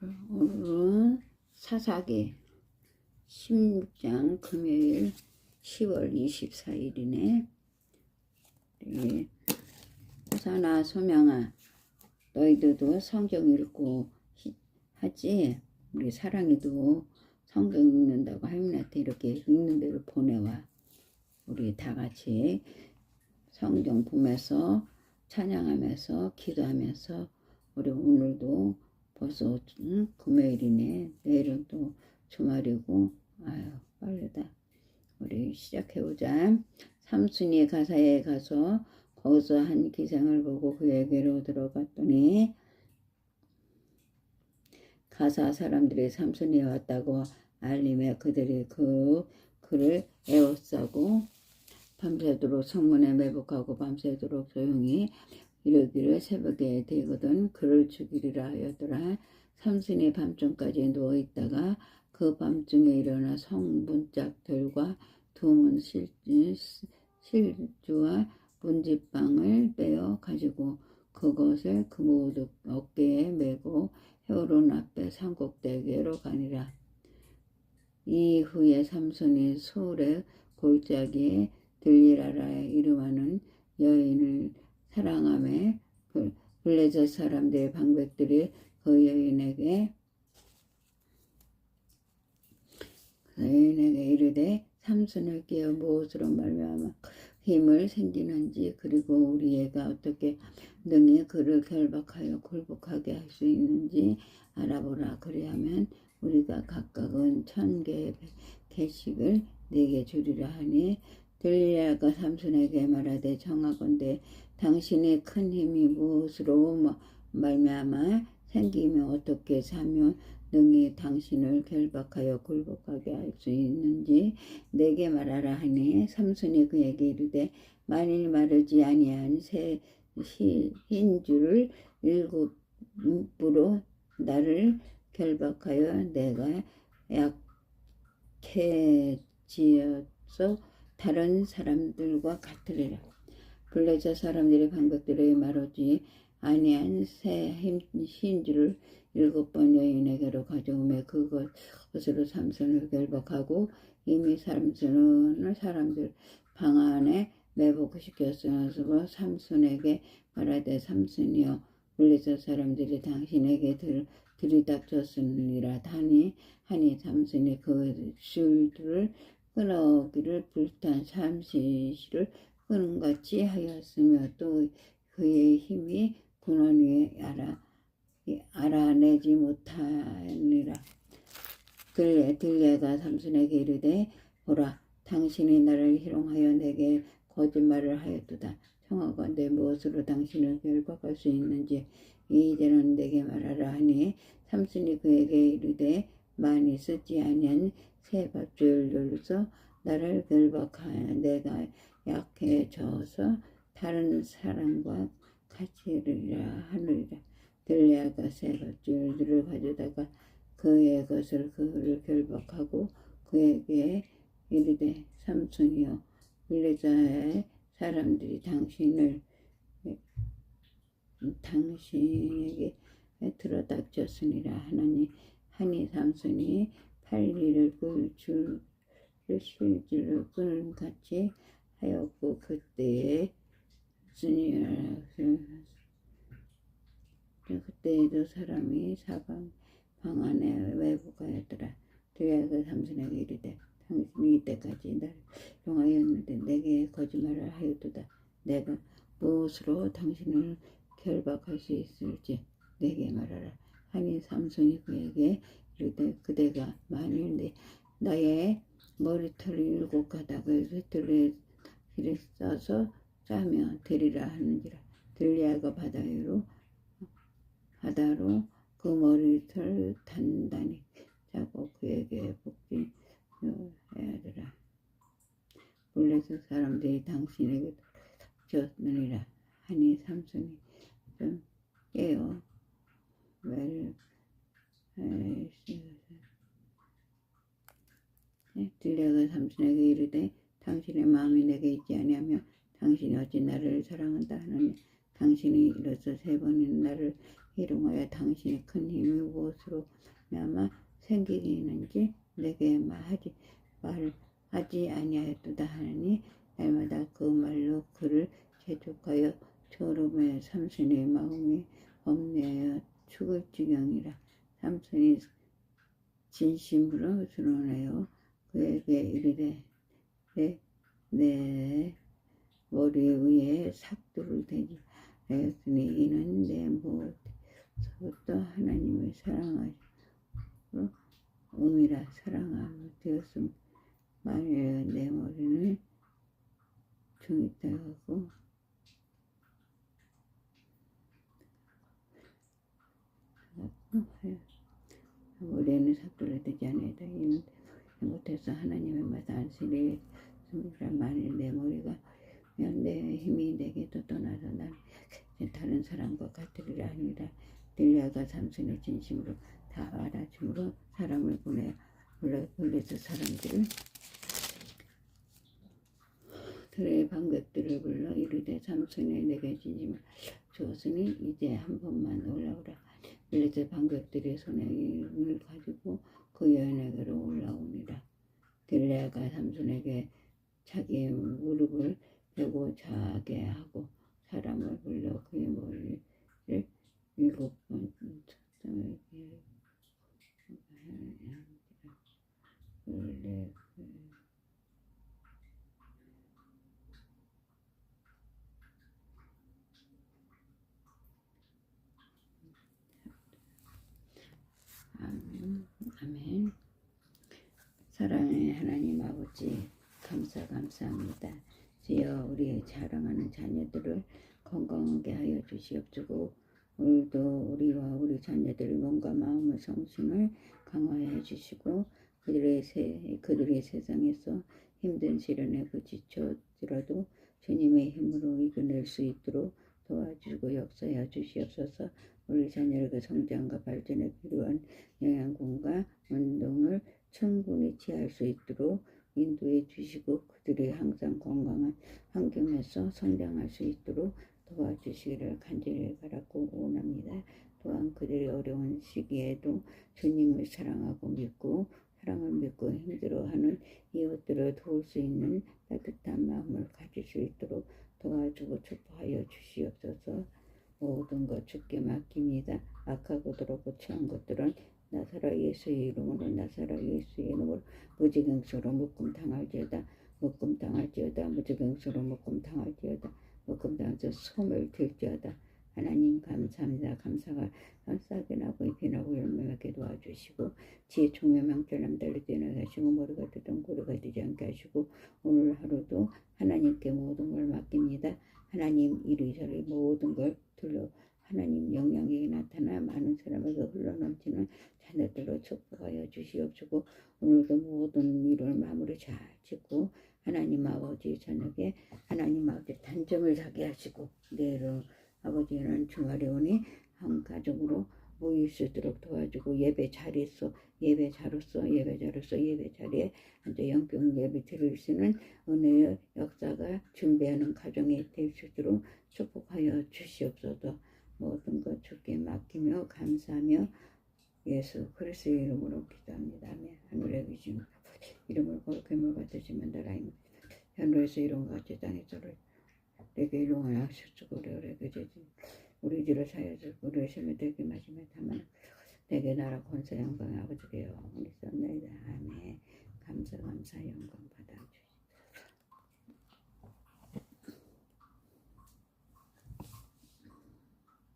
오늘은 사사기 16장 금요일 10월 24일이네. 우리 호사나 소명아 너희들도 성경 읽고 히- 하지 우리 사랑이도 성경 읽는다고 하민한테 이렇게 읽는 대로 보내와 우리 다 같이 성경 보면서 찬양하면서 기도하면서 우리 오늘도 벌써 응? 금요일이네. 내일은 또 주말이고 아유 빨리다. 우리 시작해보자. 삼순이 가사에 가서 거기서 한 기생을 보고 그에게로 들어갔더니 가사 사람들이 삼순이 왔다고 알림에 그들이 그 그를 에워싸고 밤새도록 성문에 매복하고 밤새도록 조용히 이르기를 새벽에 되거든 그를 죽이리라 하였더라. 삼순이 밤중까지 누워 있다가 그 밤중에 일어나 성문짝들과 두문 실, 실주와 문지방을 빼어 가지고 그것을 그 모두 어깨에 메고 헤어론 앞에 산꼭대기로 가니라. 이후에 삼손이 소울의 골짜기에 들리라라에 이름하는 여인을 사랑함에 그 블레셋 사람들의 방백들이 그 여인에게 그 여인에게 이르되 삼손을 깨어 무엇으로 말미암아 힘을 생기는지 그리고 우리 애가 어떻게 능히 그를 결박하여 굴복하게 할 수 있는지 알아보라. 그리하면 우리가 각각은 천 개의 개씩을 네게 주리라 하니 들리라가 삼손에게 말하되 정하건대 당신의 큰 힘이 무엇으로 뭐 말미암아 생기며 어떻게 사며 능히 당신을 결박하여 굴복하게 할 수 있는지 내게 말하라 하니 삼손이 그에게 이르되 만일 마르지 아니한 새 흰 줄을 일곱으로 나를 결박하여 내가 약해지어서 다른 사람들과 같으리라. 블레셋 사람들의 방백들의 말하지. 아니한 새 흰줄을 일곱 번 여인에게로 가져오며 그것으로 삼손을 결박하고 이미 삼손을 사람들 방 안에 매복시켰으므로 삼손에게 말하되 삼손이여 블레셋 사람들이 당신에게 들, 들이닥쳤으니라 하니 하니 삼손이 그 줄들을 끊어기를 불탄 삼시를 끄는 같이 하였으며 또 그의 힘이 군원 위에 알아 알아내지 못하니라. 들레 들레가 삼손에게 이르되 보라 당신이 나를 희롱하여 내게 거짓말을 하였도다. 청하건대 무엇으로 당신을 결박할 수 있는지 이제는 내게 말하라 하니 삼손이 그에게 이르되 많이 쓰지 아니한 새 밧줄로서 나를 결박하여 내가 약해져서 다른 사람과 같이 이르리라 하느니라. 들레아가 새 밧줄들을 가져다가 그의 것을 그를 결박하고 그에게 이르되 삼손이여 블레자의 사람들이 당신을 당신에게 들어닥쳤으니라 하나니 하니 삼손이 팔리를 그줄 실줄을 끈 같이 하였고 그때에 스니라 그때에도 사람이 사방 방 안에 외부가였더라. 드야가 삼손에게 이르되 당신이 이때까지 나를 용하였는데 내게 거짓말을 하였도다. 내가 무엇으로 당신을 결박할 수 있을지 내게 말하라. 하니 삼손이 그에게 이르되 그대가 만일 내 나의 머리털 일곱 가닥을 쇠틀에 싸서 짜며 되리라 하는지라. 들리아가 바다 위로 바다로 그 머리털 단단히 짜고 그에게 복귀해야 되라. 블레셋 사람들이 당신에게 졌느니라 하니 삼손이 좀 깨어 웰 들레가 삼손에게 이르되 당신의 마음이 내게 있지 아니하며 당신이 어찌 나를 사랑한다 하느냐? 당신이 이로써 세 번이나 나를 이름하여 당신의 큰 힘이 무엇으로 아마 생기게 있는지 내게 말하지 말하지 아니하였도다 하니 날마다 그 말로 그를 재촉하여 졸음에 삼손의 마음이 엄내하여 죽을 지경이라. 삼손이 진심으로 드러내어 그에게 이르되 내, 내 머리 위에 삭도를 대지 하였으니 이는 내 모습도 하나님을 사랑하시고 음이라 사랑함을 되었음 만일 내 머리는 중있다고 머리에는 삭도를 대지 않아다 이는 못해서 하나님의 맛 안시리 스미라 만일 내 머리가 면내 힘이 내게도 떠나서 난 다른 사람과 같으리라 아니라 딜리아가 삼손의 진심으로 다 알아줌으로 사람을 보내 불러서 사람들을 그의 방백들을 불러 이르되 삼손의 내게 진심을 주었으니 이제 한 번만 올라오라 블레셋 방백들이 손에 이름을 가지고 그 여인에게로 올라오니라. 딜레아가 삼손에게 자기의 무릎을 대고 자게 하고 사람을 불러 그의 머리를 일곱 번 쳤다며 원래 아멘. 아멘. 사랑의 하나님 아버지 감사 감사합니다. 주여 우리 자랑하는 자녀들을 건강하게 하여 주시옵시고 오늘도 우리와 우리 자녀들의 몸과 마음의 성심을 강화해 주시고 그들의 세, 그들의 세상에서 힘든 시련에 부딪혀더라도 주님의 힘으로 이겨낼 수 있도록 도와주고 역사해 주시옵소서 우리 자녀의 성장과 발전에 필요한 영양분과 운동을 충분히 취할 수 있도록 인도해 주시고 그들이 항상 건강한 환경에서 성장할 수 있도록 도와주시기를 간절히 바라고 원합니다. 또한 그들이 어려운 시기에도 주님을 사랑하고 믿고 사랑을 믿고 힘들어하는 이웃들을 도울 수 있는 따뜻한 마음을 가질 수 있도록 도와주고 축복하여 주시옵소서. 모든 것 주께 맡깁니다. 악하고 더럽고 취한 것들은 나사라 예수의 이름으로 나사라 예수의 이름으로 무지경수로 묶음 당할지어다 묶음 당할지어다 무지경수로 묶음 당할지어다 묶음 당해서 소멸 될지어다 하나님 감사합니다. 감사가 싹이 나고 잎이 나고 열매맺게 도와주시고 지혜 총명 명철남 달리 뛰어나게 하시고 머리가 되던 고리가 되지 않게 하시고 오늘 하루도 하나님께 모든 걸 맡깁니다. 하나님 이리저리 모든 걸 들려 하나님 영향이 나타나 많은 사람에게 흘러넘치는 자녀들로 축복하여 주시옵시고 오늘도 모든 일을 마무리 잘 짓고 하나님 아버지 저녁에 하나님 아버지 단점을 자게 하시고 내일은 아버지는 주말에 오니 한 가족으로 모일 수 있도록 도와주고 예배 자리에서 예배 자로서 예배 자로서 예배 자리에 앉아 영적 예배 드릴 수 있는 은혜의 역사가 준비하는 가정이 될 수 있도록 축복하여 주시옵소서. 모든 것 주께 맡기며 감사하며 예수 그리스도의 이름으로 기도합니다. 아멘. 하늘에 계신 아버지 이름을 거룩히 먹어드시면 나라임 하늘에서 이런 같이 땅에서를 내게 일용을 하셨고 오래오래 그제지 우리 뒤로 사여서 우리의 삶에 되게 마시며 다만 내게 나라 권세 영광 아버지께요. 우리 썸네이다. 아멘. 감사 감사 영광 받아